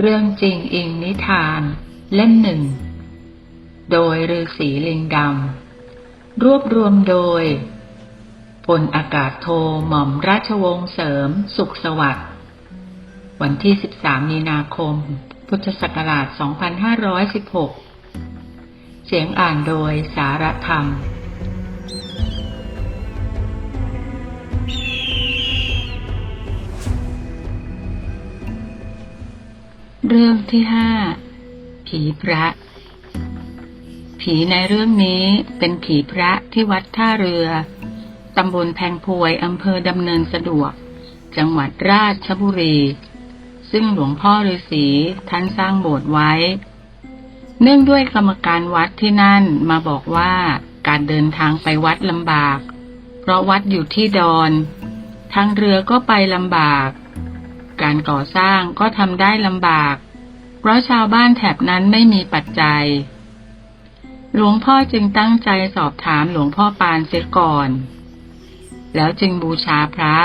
เรื่องจริงอิงนิทาน เล่มหนึ่ง โดยฤาษีลิงดำ รวบรวมโดยพลอากาศโทหม่อมราชวงศ์เสริม สุขสวัสดิ์วันที่ 13 มีนาคม พุทธศักราช 2516 เสียงอ่านโดยสารธรรม เรื่องที่ห้าผีพระ ผีในเรื่องนี้เป็นผีพระที่วัดท่าเรือ ตำบลแพงพวยอำเภอดำเนินสะดวก จังหวัดราชบุรี ซึ่งหลวงพ่อฤาษีท่านสร้างโบสถ์ไว้ เนื่องด้วยกรรมการวัดที่นั่นมาบอกว่าการเดินทางไปวัดลำบาก เพราะวัดอยู่ที่ดอน ทางเรือก็ไปลำบาก การก่อสร้างก็ทำได้ลำบาก เพราะชาวบ้านแถบนั้นไม่มีปัจจัย หลวงพ่อจึงตั้งใจสอบถามหลวงพ่อปานเสียก่อน แล้วจึงบูชาพระ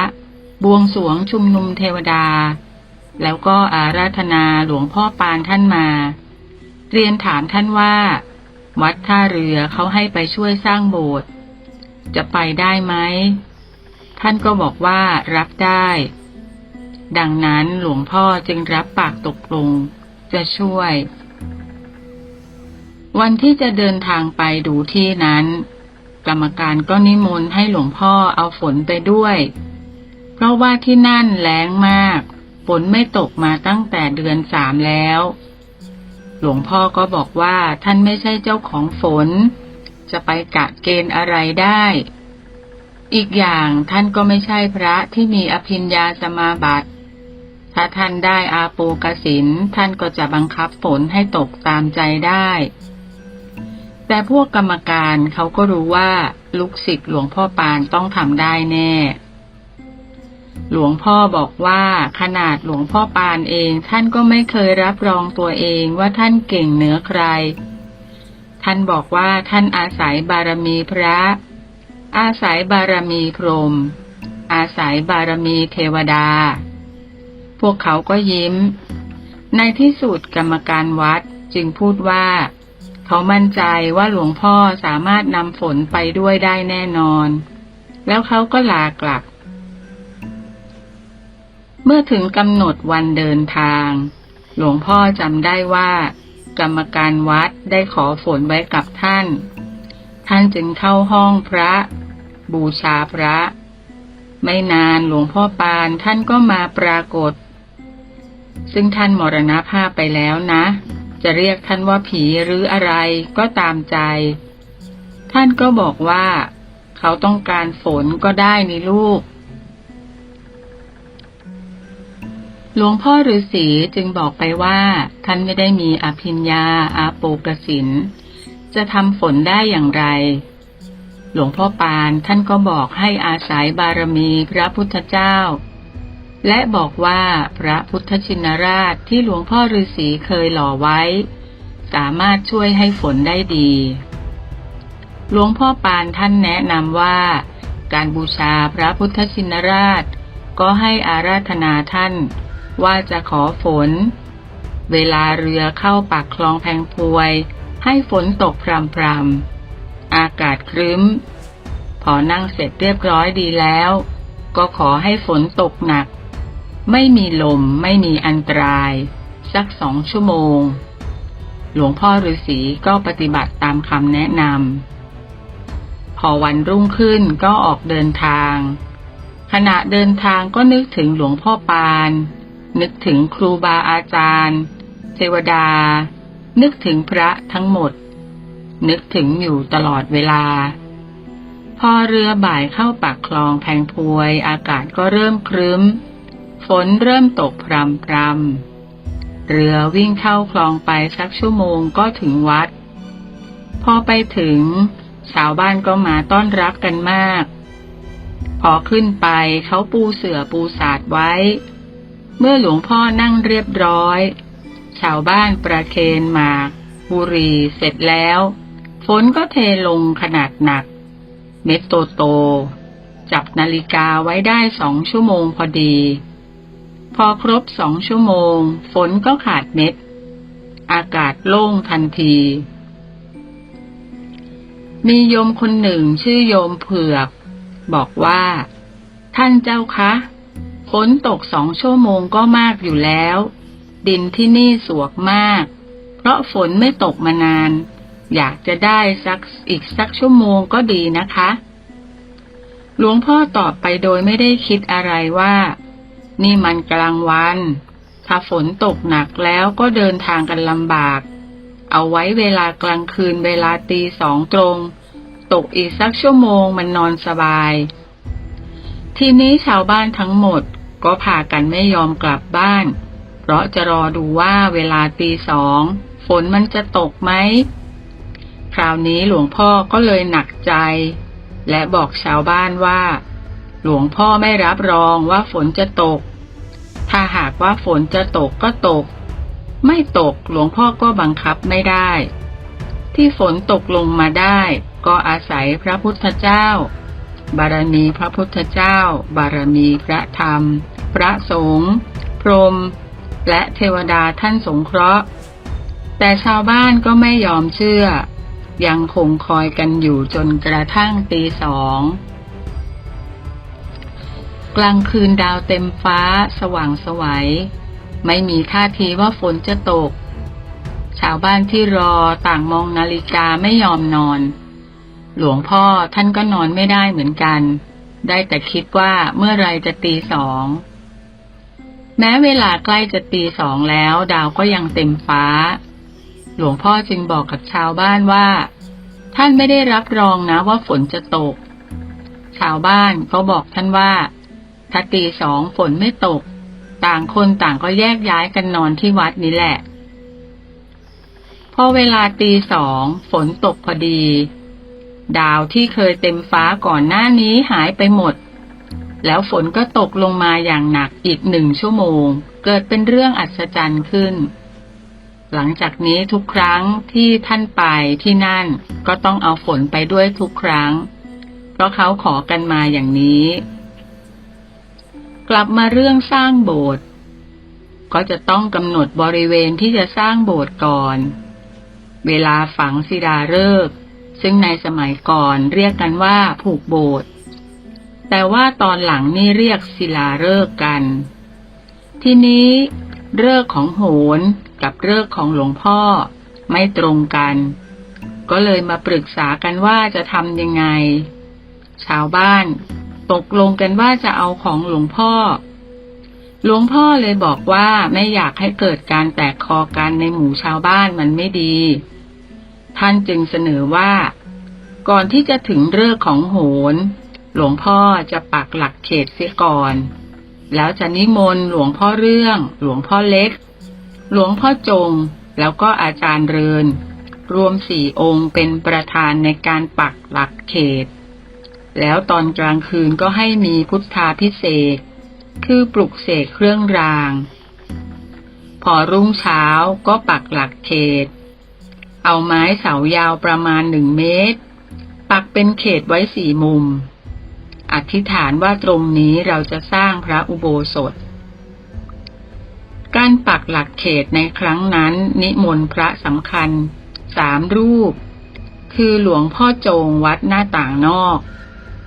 บวงสวงชุมนุมเทวดา แล้วก็อาราธนาหลวงพ่อปานท่านมา เรียนถามท่านว่า วัดท่าเรือเขาให้ไปช่วยสร้างโบสถ์จะไปได้ไหม ท่านก็บอกว่ารับได้ ดังนั้นหลวงพ่อจึงรับปากตกลง จะช่วย วันที่จะเดินทางไปดูที่นั้น กรรมการก็นิมนต์ให้หลวงพ่อเอาฝนไปด้วย เพราะว่าที่นั่นแล้งมากฝนไม่ตกมาตั้งแต่เดือนสามแล้ว หลวงพ่อก็บอกว่าท่านไม่ใช่เจ้าของฝน จะไปกะเกณฑ์อะไรได้ อีกอย่างท่านก็ไม่ใช่พระที่มีอภิญญาสมาบัติ ถ้าท่านได้อาโปกสินท่านก็จะบังคับฝนให้ตกตามใจได้ แต่พวกกรรมการเขาก็รู้ว่า ลูกศิษย์หลวงพ่อปานต้องทำได้แน่ หลวงพ่อบอกว่าขนาดหลวงพ่อปานเองท่านก็ไม่เคยรับรองตัวเองว่าท่านเก่งเหนือใคร ท่านบอกว่าท่านอาศัยบารมีพระ อาศัยบารมีพรหมอาศัยบารมีเทวดา พวกเขาก็ยิ้ม ในที่สุดกรรมการวัดจึงพูดว่า เขามั่นใจว่าหลวงพ่อสามารถนำฝนไปด้วยได้แน่นอน แล้วเขาก็ลากลับ เมื่อถึงกำหนดวันเดินทาง หลวงพ่อจำได้ว่า กรรมการวัดได้ขอฝนไว้กับท่าน ท่านจึงเข้าห้องพระ บูชาพระไม่นานหลวงพ่อปานท่านก็มาปรากฏ ซึ่งท่านมรณภาพไปแล้วนะ จะเรียกท่านว่าผีหรืออะไรก็ตามใจ ท่านก็บอกว่า เขาต้องการฝนก็ได้นี่ลูก หลวงพ่อฤาษีจึงบอกไปว่า ท่านไม่ได้มีอภิญญาอาโปกสิน จะทำฝนได้อย่างไร หลวงพ่อปานท่านก็บอกให้อาศัยบารมีพระพุทธเจ้า และบอกว่าพระพุทธชินราชที่หลวงพ่อฤาษีเคยหล่อไว้ สามารถช่วยให้ฝนได้ดี หลวงพ่อปานท่านแนะนำว่า การบูชาพระพุทธชินราช ก็ให้อาราธนาท่าน ว่าจะขอฝน เวลาเรือเข้าปากคลองแพงพวย ให้ฝนตกพรำๆอากาศครึ้ม พอนั่งเสร็จเรียบร้อยดีแล้ว ก็ขอให้ฝนตกหนัก ไม่มีลมไม่มีอันตราย สักสองชั่วโมง หลวงพ่อฤาษีก็ปฏิบัติตามคำแนะนำพอวันรุ่งขึ้นก็ออกเดินทาง ขณะเดินทางก็นึกถึงหลวงพ่อปาน นึกถึงครูบาอาจารย์ เทวดา นึกถึงพระทั้งหมด นึกถึงอยู่ตลอดเวลา พอเรือบ่ายเข้าปากคลองแพงพวย อากาศก็เริ่มครึ้ม ฝนเริ่มตกพรำพรำเรือวิ่งเข้าคลองไปสักชั่วโมงก็ถึงวัด พอไปถึง ชาวบ้านก็มาต้อนรับกันมาก พอขึ้นไปเขาปูเสื่อปูสาดไว้ เมื่อหลวงพ่อนั่งเรียบร้อย ชาวบ้านประเคนหมาก บุรีเสร็จแล้ว ฝนก็เทลงขนาดหนัก เม็ดโตโตจับนาฬิกาไว้ได้สองชั่วโมงพอดี พอครบสองชั่วโมง ฝนก็ขาดเม็ด อากาศโล่งทันที มีโยมคนหนึ่งชื่อโยมเผือก บอกว่า ท่านเจ้าคะฝนตกสองชั่วโมงก็มากอยู่แล้ว ดินที่นี่สวกมาก เพราะฝนไม่ตกมานาน อยากจะได้สักอีกสักชั่วโมงก็ดีนะคะ หลวงพ่อตอบไปโดยไม่ได้คิดอะไรว่า นี่มันกลางวัน ถ้าฝนตกหนักแล้วก็เดินทางกันลำบาก เอาไว้เวลากลางคืนเวลาตีสองตรง ตกอีกสักชั่วโมงมันนอนสบาย ทีนี้ชาวบ้านทั้งหมดก็พากันไม่ยอมกลับบ้าน เพราะจะรอดูว่าเวลาตีสองฝนมันจะตกไหม คราวนี้หลวงพ่อก็เลยหนักใจ และบอกชาวบ้านว่า หลวงพ่อไม่รับรองว่าฝนจะตก ถ้าหากว่าฝนจะตกก็ตก ไม่ตกหลวงพ่อก็บังคับไม่ได้ ที่ฝนตกลงมาได้ ก็อาศัยพระพุทธเจ้า บารมีพระพุทธเจ้า บารมีพระธรรม พระสงฆ์พรหมและเทวดาท่านสงเคราะห์ แต่ชาวบ้านก็ไม่ยอมเชื่อ ยังคงคอยกันอยู่จนกระทั่งตีสอง กลางคืนดาวเต็มฟ้าสว่างสวัย ไม่มีท่าทีว่าฝนจะตก ชาวบ้านที่รอต่างมองนาฬิกาไม่ยอมนอน หลวงพ่อท่านก็นอนไม่ได้เหมือนกัน ได้แต่คิดว่าเมื่อไรจะตีสอง แม้เวลาใกล้จะตีสองแล้ว ดาวก็ยังเต็มฟ้า หลวงพ่อจึงบอกกับชาวบ้านว่า ท่านไม่ได้รับรองนะว่าฝนจะตก ชาวบ้านก็บอกท่านว่า ถ้าตีสองฝนไม่ตก ต่างคนต่างก็แยกย้ายกันนอนที่วัดนี้แหละ พอเวลาตีสองฝนตกพอดี ดาวที่เคยเต็มฟ้าก่อนหน้านี้หายไปหมด แล้วฝนก็ตกลงมาอย่างหนักอีกหนึ่งชั่วโมง เกิดเป็นเรื่องอัศจรรย์ขึ้นหลังจากนี้ทุกครั้งที่ท่านไปที่นั่นก็ต้องเอาฝนไปด้วยทุกครั้ง เพราะเขาขอกันมาอย่างนี้ กลับมาเรื่องสร้างโบสถ์ก็จะต้องกำหนดบริเวณที่จะสร้างโบสถ์ก่อน เวลาฝังศิลาฤกษ์ซึ่งในสมัยก่อนเรียกกันว่าผูกโบสถ์แต่ว่าตอนหลังนี่เรียกศิลาฤกษ์กัน ทีนี้เลิกษ์ของโหนกับเลิกษ์ของหลวงพ่อไม่ตรงกัน ก็เลยมาปรึกษากันว่าจะทำยังไง ชาวบ้าน ตกลงกันว่าจะเอาของหลวงพ่อ หลวงพ่อเลยบอกว่าไม่อยากให้เกิดการแตกคอกันในหมู่ชาวบ้านมันไม่ดี ท่านจึงเสนอว่า ก่อนที่จะถึงเลิกษ์ของโหน หลวงพ่อจะปักหลักเขตเสียก่อน แล้วจะนิมนต์หลวงพ่อเรื่อง หลวงพ่อเล็ก หลวงพ่อจง แล้วก็อาจารย์เรินรวมสี่องค์เป็นประธานในการปักหลักเขต แล้วตอนกลางคืนก็ให้มีพุทธาพิเศษ คือปลุกเสกเครื่องราง พอรุ่งเช้าก็ปักหลักเขต เอาไม้เสายาวประมาณหนึ่งเมตร ปักเป็นเขตไว้สี่มุม อธิษฐานว่าตรงนี้เราจะสร้างพระอุโบสถ การปักหลักเขตในครั้งนั้น นิมนต์พระสำคัญสามรูป คือหลวงพ่อโจงวัดหน้าต่างนอก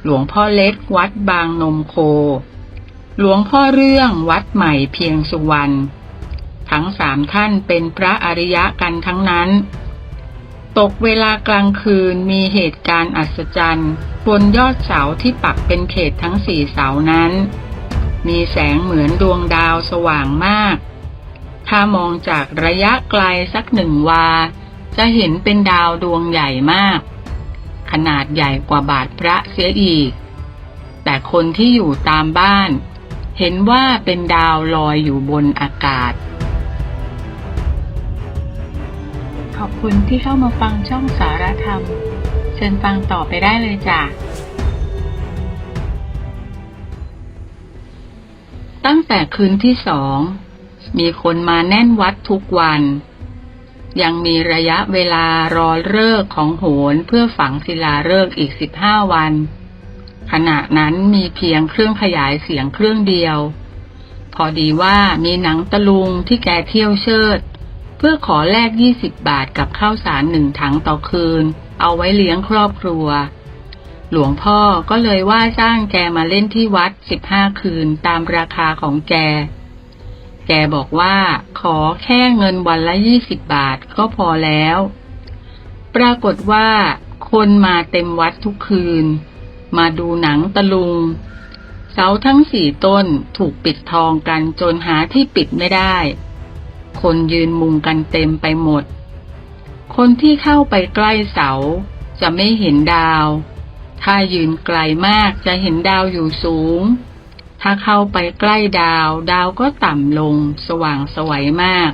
หลวงพ่อเล็กวัดบางนมโค หลวงพ่อเรื่องวัดใหม่เพียงสุวรรณ ทั้งสามท่านเป็นพระอริยะกันทั้งนั้น ตกเวลากลางคืนมีเหตุการณ์อัศจรรย์บนยอดเสาที่ปักเป็นเขตทั้งสี่เสานั้น มีแสงเหมือนดวงดาวสว่างมาก ถ้ามองจากระยะไกลสักหนึ่งวา จะเห็นเป็นดาวดวงใหญ่มาก ขนาดใหญ่กว่าบาทพระเสียอีก แต่คนที่อยู่ตามบ้าน เห็นว่าเป็นดาวลอยอยู่บนอากาศ ขอบคุณที่เข้ามาฟังช่องสารธรรม เชิญฟังต่อไปได้เลยจ้ะตั้งแต่คืนที่สอง มีคนมาแน่นวัดทุกวัน ยังมีระยะเวลารอเลิกษ์ของโหนเพื่อฝังศิลาฤกษ์อีกสิบห้าวัน ขณะนั้นมีเพียงเครื่องขยายเสียงเครื่องเดียว พอดีว่ามีหนังตะลุงที่แกเที่ยวเชิด เพื่อขอแลกยี่สิบบาทกับข้าวสารหนึ่งถังต่อคืน เอาไว้เลี้ยงครอบครัว หลวงพ่อก็เลยว่าจ้างแกมาเล่นที่วัดสิบห้าคืนตามราคาของแก แกบอกว่า ขอแค่เงินวันละยี่สิบบาทก็พอแล้ว ปรากฏว่า คนมาเต็มวัดทุกคืน มาดูหนังตะลุง เสาทั้งสี่ต้นถูกปิดทองกันจนหาที่ปิดไม่ได้ คนยืนมุงกันเต็มไปหมด คนที่เข้าไปใกล้เสาจะไม่เห็นดาว ถ้ายืนไกลมากจะเห็นดาวอยู่สูง ถ้าเข้าไปใกล้ดาว ดาวก็ต่ำลง สว่างสวัยมาก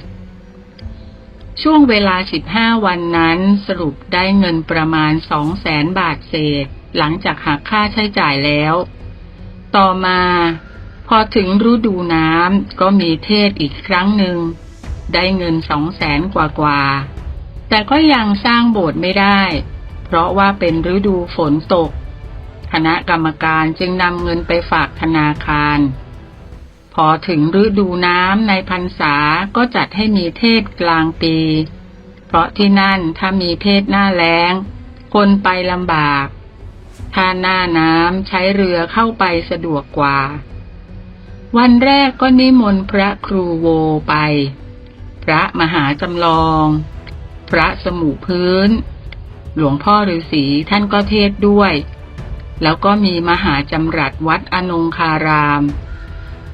ช่วงเวลา 15 วันนั้นสรุปได้เงินประมาณ2แสนบาทเศษ หลังจากหักค่าใช้จ่ายแล้ว ต่อมา พอถึงฤดูน้ำก็มีเทศอีกครั้งหนึ่ง ได้เงินสองแสนกว่ากว่าๆแต่ก็ยังสร้างโบสถ์ไม่ได้ เพราะว่าเป็นฤดูฝนตก คณะกรรมการจึงนำเงินไปฝากธนาคาร พอถึงฤดูน้ำในพรรษาก็จัดให้มีเทศกลางปี เพราะที่นั่นถ้ามีเทศหน้าแล้ง คนไปลำบาก ถ้าหน้าน้ำใช้เรือเข้าไปสะดวกกว่า วันแรกก็นิมนต์พระครูโวไป พระมหาจำลอง พระสมุพื้น หลวงพ่อฤาษีท่านก็เทศด้วย แล้วก็มีมหาจำรัดวัดอนงคาราม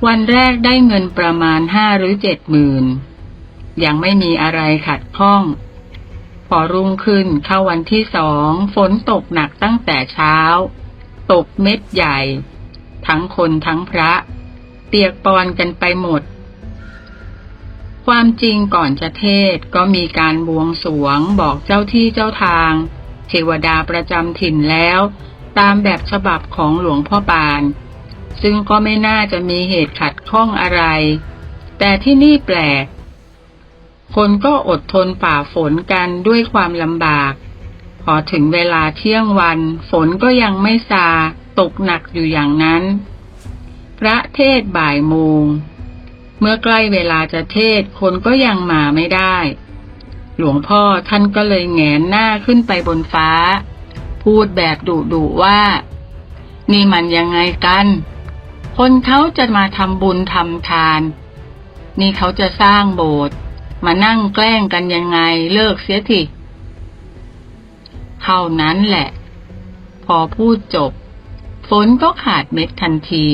วันแรกได้เงินประมาณห้าหรือเจ็ดหมื่นยังไม่มีอะไรขัดข้อง พอรุ่งขึ้นเข้าวันที่สองฝนตกหนักตั้งแต่เช้า ตกเม็ดใหญ่ ทั้งคนทั้งพระเปียกปอนกันไปหมด ความจริงก่อนจะเทศก็มีการบวงสรวงบอกเจ้าที่เจ้าทาง เทวดาประจำถิ่นแล้ว ตามแบบฉบับของหลวงพ่อปาน ซึ่งก็ไม่น่าจะมีเหตุขัดข้องอะไร แต่ที่นี่แปลก คนก็อดทนฝ่าฝนกันด้วยความลำบาก พอถึงเวลาเที่ยงวัน ฝนก็ยังไม่ซา ตกหนักอยู่อย่างนั้น พระเทศบ่ายโมง เมื่อใกล้เวลาจะเทศคนก็ยังมาไม่ได้ หลวงพ่อท่านก็เลยแงนหน้าขึ้นไปบนฟ้า พูดแบบดุดุๆว่า นี่มันยังไงกัน คนเขาจะมาทำบุญทำทาน นี่เขาจะสร้างโบสถ์มานั่งแกล้งกันยังไงเลิกเสียทีเท่านั้นแหละ พอพูดจบ ฝนก็ขาดเม็ดทันที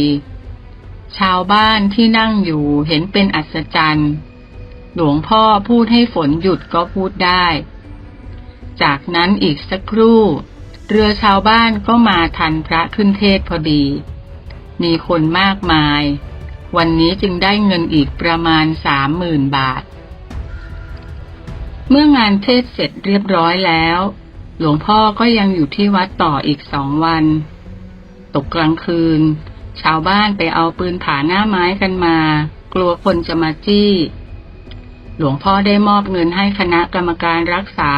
ชาวบ้านที่นั่งอยู่เห็นเป็นอัศจรรย์ หลวงพ่อพูดให้ฝนหยุดก็พูดได้ จากนั้นอีกสักครู่ เรือชาวบ้านก็มาทันพระขึ้นเทศพอดี มีคนมากมาย วันนี้จึงได้เงินอีกประมาณสามหมื่นบาท เมื่องานเทศเสร็จเรียบร้อยแล้ว หลวงพ่อก็ยังอยู่ที่วัดต่ออีกสองวัน ตกกลางคืน ชาวบ้านไปเอาปืนผาหน้าไม้กันมา กลัวคนจะมาจี้ หลวงพ่อได้มอบเงินให้คณะกรรมการรักษา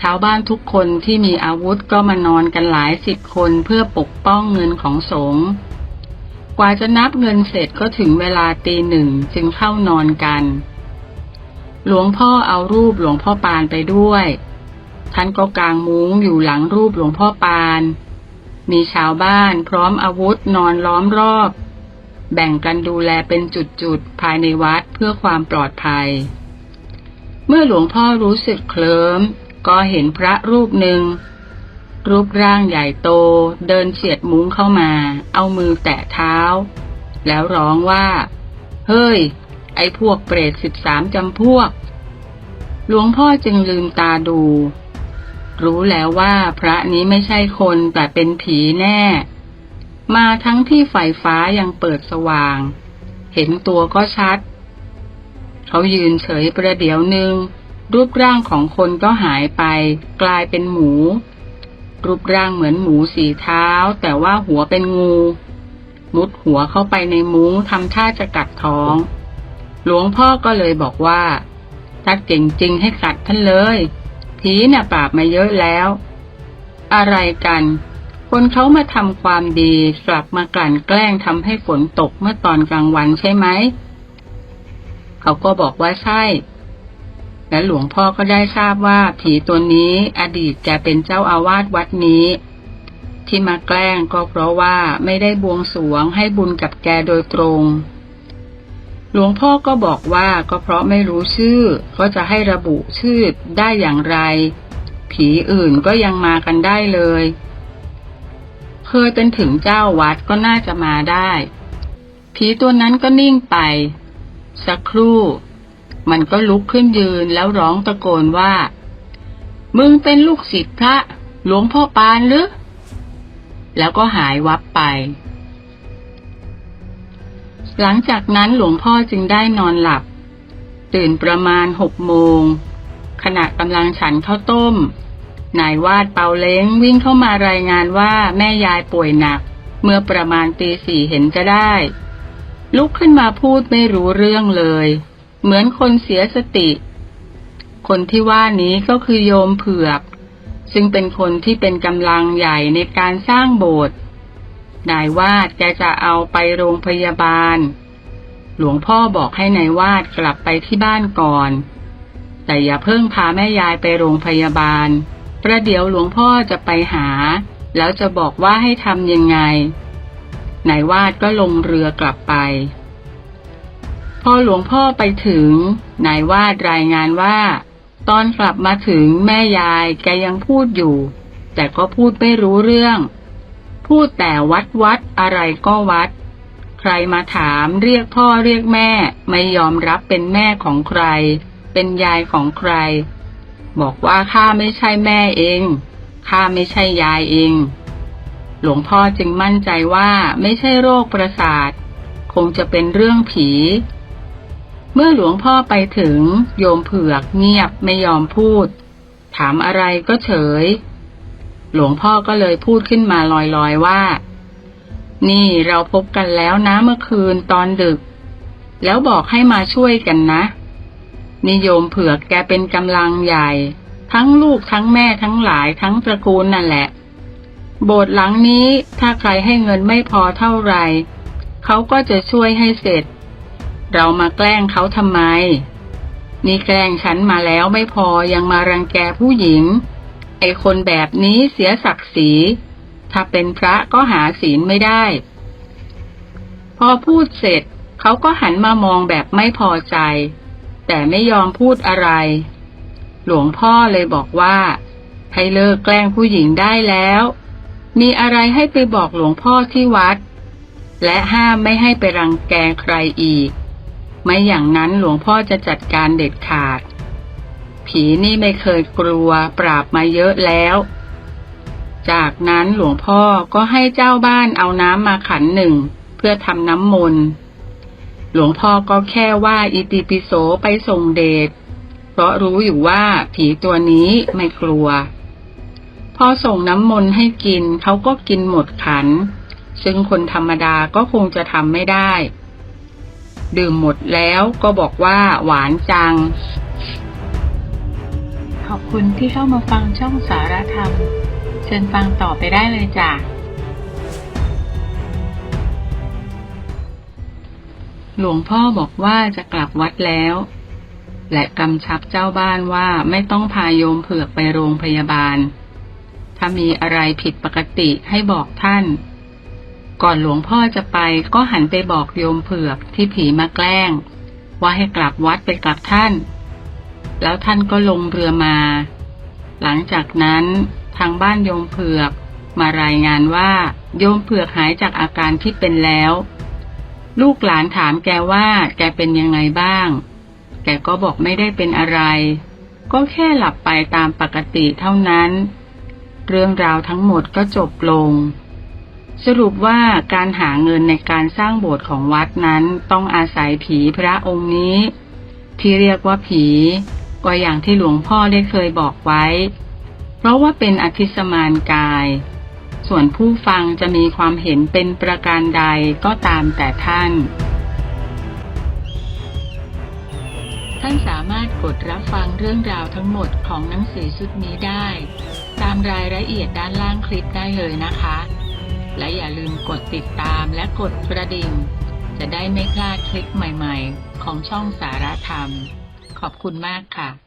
ชาวบ้านทุกคนที่มีอาวุธก็มานอนกันหลายสิบคนเพื่อปกป้องเงินของสงฆ์กว่าจะนับเงินเสร็จก็ถึงเวลาตีหนึ่งจึงเข้านอนกัน หลวงพ่อเอารูปหลวงพ่อปานไปด้วย ท่านก็กางมุ้งอยู่หลังรูปหลวงพ่อปาน มีชาวบ้านพร้อมอาวุธนอนล้อมรอบ แบ่งกันดูแลเป็นจุดๆภายในวัดเพื่อความปลอดภัย เมื่อหลวงพ่อรู้สึกเคลิ้ม ก็เห็นพระรูปหนึ่ง รูปร่างใหญ่โต เดินเฉียดมุ้งเข้ามา เอามือแตะเท้า แล้วร้องว่า เฮ้ย ไอ้พวกเปรตสิบสามจำพวก หลวงพ่อจึงลืมตาดู รู้แล้วว่าพระนี้ไม่ใช่คนแต่เป็นผีแน่ มาทั้งที่ไฟฟ้ายังเปิดสว่าง เห็นตัวก็ชัด เขายืนเฉยประเดี๋ยวหนึ่ง รูปร่างของคนก็หายไป กลายเป็นหมู รูปร่างเหมือนหมูสีเท้า แต่ว่าหัวเป็นงู มุดหัวเข้าไปในมุ้งทำท่าจะกัดท้อง หลวงพ่อก็เลยบอกว่าถ้าเก่งจริงให้กัดท่านเลย ผีน่ะปราบมาเยอะแล้ว อะไรกัน คนเขามาทำความดีกลับมากลั่นแกล้งทำให้ฝนตกเมื่อตอนกลางวันใช่ไหม เขาก็บอกว่าใช่ และหลวงพ่อก็ได้ทราบว่าผีตัวนี้อดีตแกเป็นเจ้าอาวาสวัดนี้ ที่มาแกล้งก็เพราะว่าไม่ได้บวงสรวงให้บุญกับแกโดยตรง หลวงพ่อก็บอกว่าก็เพราะไม่รู้ชื่อ ก็จะให้ระบุชื่อได้อย่างไร ผีอื่นก็ยังมากันได้เลยเคยเป็นถึงเจ้าวัดก็น่าจะมาได้ ผีตัวนั้นก็นิ่งไป สักครู่ มันก็ลุกขึ้นยืนแล้วร้องตะโกนว่า มึงเป็นลูกศิษย์พระ หลวงพ่อปานหรือ แล้วก็หายวับไป หลังจากนั้นหลวงพ่อจึงได้นอนหลับ ตื่นประมาณหกโมง ขณะกำลังฉันข้าวต้ม นายวาดเปาเล้งวิ่งเข้ามารายงานว่าแม่ยายป่วยหนัก เมื่อประมาณตีสี่เห็นจะได้ ลุกขึ้นมาพูดไม่รู้เรื่องเลย เหมือนคนเสียสติ คนที่ว่านี้ก็คือโยมเผือก ซึ่งเป็นคนที่เป็นกำลังใหญ่ในการสร้างโบสถ์นายวาดแกจะเอาไปโรงพยาบาล หลวงพ่อบอกให้นายวาดกลับไปที่บ้านก่อน แต่อย่าเพิ่งพาแม่ยายไปโรงพยาบาล ประเดี๋ยวหลวงพ่อจะไปหา แล้วจะบอกว่าให้ทำยังไง นายวาดก็ลงเรือกลับไป พอหลวงพ่อไปถึงนายวาดรายงานว่า ตอนกลับมาถึงแม่ยายแกยังพูดอยู่ แต่ก็พูดไม่รู้เรื่อง พูดแต่วัดวัดอะไรก็วัด ใครมาถามเรียกพ่อเรียกแม่ ไม่ยอมรับเป็นแม่ของใคร เป็นยายของใคร บอกว่าข้าไม่ใช่แม่เองข้าไม่ใช่ยายเอง หลวงพ่อจึงมั่นใจว่าไม่ใช่โรคประสาท คงจะเป็นเรื่องผี เมื่อหลวงพ่อไปถึง โยมเผือกเงียบไม่ยอมพูด ถามอะไรก็เฉย หลวงพ่อก็เลยพูดขึ้นมาลอยๆว่า นี่เราพบกันแล้วนะเมื่อคืนตอนดึก แล้วบอกให้มาช่วยกันนะนิโยมเผือกแกเป็นกำลังใหญ่ ทั้งลูกทั้งแม่ทั้งหลายทั้งตระกูลนั่นแหละ โบสถ์หลังนี้ถ้าใครให้เงินไม่พอเท่าไหร่เขาก็จะช่วยให้เสร็จ เรามาแกล้งเขาทำไม นี่แกล้งฉันมาแล้วไม่พอยังมารังแกผู้หญิง ไอคนแบบนี้เสียศักดิ์ศรี ถ้าเป็นพระก็หาศีลไม่ได้ พอพูดเสร็จเขาก็หันมามองแบบไม่พอใจ แต่ไม่ยอมพูดอะไร หลวงพ่อเลยบอกว่า ให้เลิกแกล้งผู้หญิงได้แล้ว มีอะไรให้ไปบอกหลวงพ่อที่วัดและห้ามไม่ให้ไปรังแกใครอีก ไม่อย่างนั้นหลวงพ่อจะจัดการเด็ดขาด ผีนี่ไม่เคยกลัวปราบมาเยอะแล้ว จากนั้นหลวงพ่อก็ให้เจ้าบ้านเอาน้ำมาขันหนึ่ง เพื่อทำน้ำมนต์หลวงพ่อก็แค่ว่าอิติปิโสไปส่งเดชเพราะรู้อยู่ว่าผีตัวนี้ไม่กลัว พอส่งน้ำมนต์ให้กินเขาก็กินหมดขัน ซึ่งคนธรรมดาก็คงจะทำไม่ได้ ดื่มหมดแล้วก็บอกว่าหวานจัง ขอบคุณที่เข้ามาฟังช่องสารธรรม เชิญฟังต่อไปได้เลยจ้ะหลวงพ่อบอกว่าจะกลับวัดแล้ว และกำชับเจ้าบ้านว่าไม่ต้องพาโยมเผือกไปโรงพยาบาล ถ้ามีอะไรผิดปกติให้บอกท่าน ก่อนหลวงพ่อจะไปก็หันไปบอกโยมเผือกที่ผีมาแกล้ง ว่าให้กลับวัดไปกลับท่าน แล้วท่านก็ลงเรือมา หลังจากนั้นทางบ้านโยมเผือกมารายงานว่า โยมเผือกหายจากอาการที่เป็นแล้ว ลูกหลานถามแกว่าแกเป็นยังไงบ้าง แกก็บอกไม่ได้เป็นอะไร ก็แค่หลับไปตามปกติเท่านั้น เรื่องราวทั้งหมดก็จบลง สรุปว่าการหาเงินในการสร้างโบสถ์ของวัดนั้นต้องอาศัยผีพระองค์นี้ ที่เรียกว่าผี ก็อย่างที่หลวงพ่อได้เคยบอกไว้ เพราะว่าเป็นอธิสมานกาย ส่วนผู้ฟังจะมีความเห็นเป็นประการใดก็ตามแต่ท่าน ท่านสามารถกดรับฟังเรื่องราวทั้งหมดของหนังสือชุดนี้ได้ ตามรายละเอียดด้านล่างคลิปได้เลยนะคะ และอย่าลืมกดติดตามและกดกระดิ่ง จะได้ไม่พลาดคลิปใหม่ๆ ของช่องสารธรรม ขอบคุณมากค่ะ